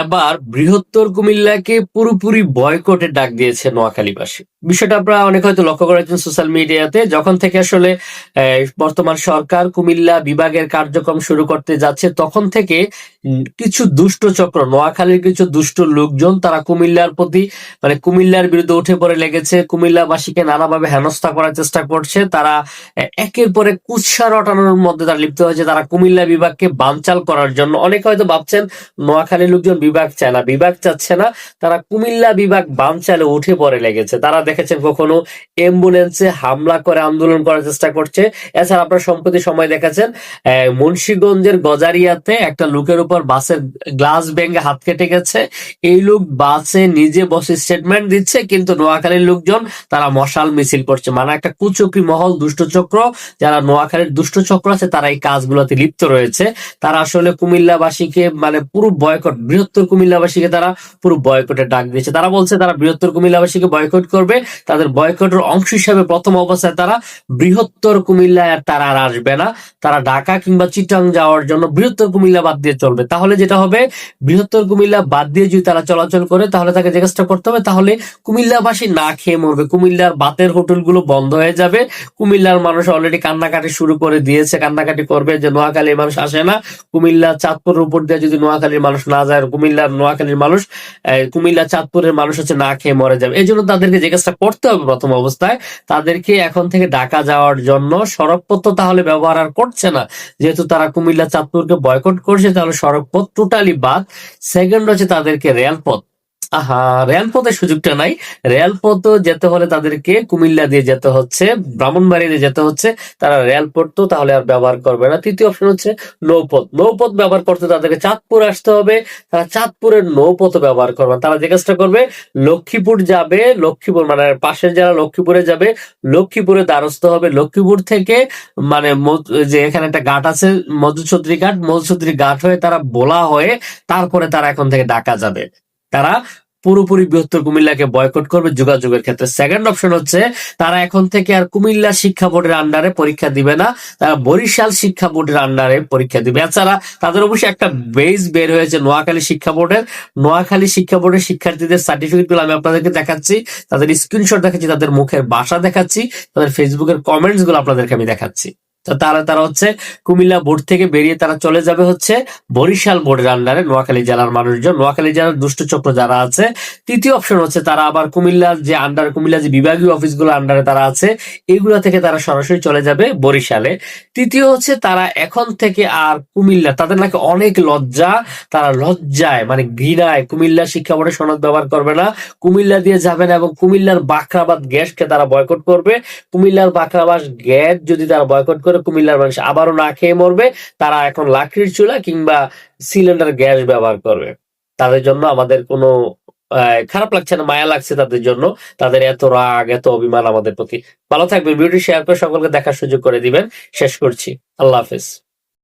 এবার বৃহত্তর কুমিল্লাকে পুরোপুরি বয়কটের ডাক দিয়েছে নোয়াখালীবাসী। বিষয়টা আপনারা অনেক হয়তো লক্ষ্য করেছেন সোশ্যাল মিডিয়াতে, যখন থেকে আসলে বর্তমান সরকার কুমিল্লা বিভাগের কার্যক্রম শুরু করতে যাচ্ছে, তখন থেকে কিছু দুষ্ট চক্র, নোয়াখালীর কিছু দুষ্ট লোকজন, তারা কুমিল্লার প্রতি মানে কুমিল্লার বিরুদ্ধে উঠে পড়ে লেগেছে, কুমিল্লাবাসীকে নানাভাবে হেনস্থা করার চেষ্টা করছে, তারা একের পরে কুৎসা রটানোর মধ্যে তারা লিপ্ত হয়েছে, তারা কুমিল্লা বিভাগকে বানচাল করার জন্য। অনেকে হয়তো ভাবছেন নোয়াখালী লোকজন বিভাগ চায় না। বিভাগ চাচ্ছে না, তারা কুমিল্লা বিভাগ বানচালে উঠে পড়ে লেগেছে। তারা দেখেছেন কখনো অ্যাম্বুলেন্সে হামলা করে আন্দোলন করার চেষ্টা করছে। এছাড়া আপনারা সম্প্রতি সময় দেখেছেন মুন্সিগঞ্জের গজারিয়াতে একটা লোকের উপর বাসের গ্লাস ভেঙে হাত কেটে গেছে। এই লোক বাসে নিজে বসে স্টেটমেন্ট দিচ্ছে, কিন্তু নোয়াখালীর লোকজন তারা মশাল মিছিল করছে। মানে একটা কুচক্রি মহল, দুষ্ট চক্র। যারা নোয়াখালীর দুষ্ট চক্র আছে, তারা এই কাজগুলোতে লিপ্ত রয়েছে। তারা আসলে কুমিল্লাবাসীকে মানে পুরো বয়কট বৃহত্তর কুমিল্লাবাসীকে তারা পুরো বয়কটের ডাক দিয়েছে। তারা বলছে তারা বৃহত্তর কুমিল্লাবাসীকে বয়কট করবে, তাদের বয়কটের অংশ হিসাবে প্রথম অবস্থায় তারা বৃহত্তর কুমিল্লায় তারা আর আসবে না। তারা ঢাকা কিংবা চিটাং যাওয়ার জন্য বৃহত্তর কুমিল্লা বাদ দিয়ে চলবে। তাহলে যেটা হবে, বৃহত্তর কুমিল্লা বাদ দিয়ে যদি তারা চলাচল করে, তাহলে তাকে জিজ্ঞাসা করতে হবে, তাহলে কুমিল্লাবাসী না খেয়ে মরবে। কুমিল্লার বাতের হোটেলগুলো বন্ধ হয়ে যাবে। কুমিল্লার মানুষ অলরেডি কান্নাকাটি শুরু করে দিয়েছে। কান্নাকাটি করবে যে, নোয়াখালীর মানুষ আসে না। কুমিল্লা চাঁদপুরের উপর দিয়ে যদি নোয়াখালীর মানুষ না যায় কুমিল্লার নোয়াখালীর মানুষ কুমিল্লা চাঁদপুরের মানুষ হচ্ছে না খেয়ে মরে যাবে। এই জন্য তাদেরকে জিজ্ঞাসা করতে হবে প্রথম অবস্থায়। তাদেরকে এখন থেকে ঢাকা যাওয়ার জন্য সড়কপথ তাহলে ব্যবহার আর করছে না। যেহেতু তারা কুমিল্লা চাঁদপুরকে বয়কট করছে, তাহলে সড়কপথ টোটালি বাদ। সেকেন্ড হচ্ছে তাদেরকে রেলপথ। আহা রেলপথের সুযোগটা নাই। রেলপথও যেতে হলে তাদেরকে কুমিল্লা দিয়ে যেতে হচ্ছে ব্রাহ্মণবাড়ি দিয়ে যেতে হচ্ছে। তারা রেলপথ তো তাহলে আর ব্যবহার করবে না। তৃতীয় অপশন হচ্ছে নৌপথ। নৌপথ ব্যবহার করতে তাদেরকে চাঁদপুর আসতে হবে। তারা চাঁদপুরের নৌপথ ব্যবহার করবে। তারা জিজ্ঞাসা করবে, লক্ষ্মীপুর যাবে, লক্ষ্মীপুর মানে পাশের যারা লক্ষ্মীপুরে যাবে, লক্ষ্মীপুরে দ্বারস্থ হবে। লক্ষ্মীপুর থেকে মানে যে এখানে একটা ঘাট আছে, মধুচৌধুরী ঘাট। মধুচৌধুরী ঘাট হয়ে তারা বোলা হয়ে তারপরে তারা এখন থেকে ঢাকা যাবে। তারা পুরোপুরি বৃহত্তর কুমিল্লাকে বয়কট করবে যোগাযোগের ক্ষেত্রে। সেকেন্ড অপশন হচ্ছে, তারা এখন থেকে আর কুমিল্লা শিক্ষা বোর্ডের আন্ডারে পরীক্ষা দিবে না, তারা বরিশাল শিক্ষা বোর্ডের আন্ডারে পরীক্ষা দিবে। এছাড়া তাদের অবশ্যই একটা বেস বের হয়েছে নোয়াখালী শিক্ষা বোর্ডের। নোয়াখালী শিক্ষা বোর্ডের শিক্ষার্থীদের সার্টিফিকেটগুলো আমি আপনাদেরকে দেখাচ্ছি, তাদের স্ক্রিনশট দেখাচ্ছি, তাদের মুখের বাসা দেখাচ্ছি, তাদের ফেসবুকের কমেন্টসগুলো আপনাদেরকে আমি দেখাচ্ছি। তো তারা তারা হচ্ছে কুমিল্লা বোর্ড থেকে বেরিয়ে তারা চলে যাবে হচ্ছে বরিশাল বোর্ডের আন্ডারে নোয়াখালী জেলার মানুষজন। নোয়াখালী জেলার দুষ্ট চক্র যারা আছে, তৃতীয় অপশন হচ্ছে তারা আবার কুমিল্লার যে আন্ডার কুমিল্লা যে বিভাগীয় অফিসগুলো আন্ডারে তারা আছে, এগুলো থেকে তারা সরাসরি চলে যাবে বরিশালে। তৃতীয় হচ্ছে তারা এখন থেকে আর কুমিল্লা, তাদের নাকি অনেক লজ্জা, তারা লজ্জায় মানে ঘৃণায় কুমিল্লা শিক্ষা বোর্ডে সনদ ব্যবহার করবে না। কুমিল্লা দিয়ে যাবে না এবং কুমিল্লার বাখরাবাদ গ্যাসকে তারা বয়কট করবে। কুমিল্লার বাখরাবাদ গ্যাস যদি তারা বয়কট করে কুমিল্লার মানুষ আবারও না খেয়ে মরবে, তারা এখন লাকড়ির চুলা কিংবা সিলিন্ডার গ্যাস ব্যবহার করবে। তাদের জন্য আমাদের কোনো খারাপ লাগছে না, মায়া লাগছে তাদের জন্য। তাদের এত রাগ, এত অভিমান আমাদের প্রতি। ভালো থাকবেন ভিডিও শেয়ার করে সকলকে দেখার সুযোগ করে দিবেন। শেষ করছি। আল্লাহ হাফেজ।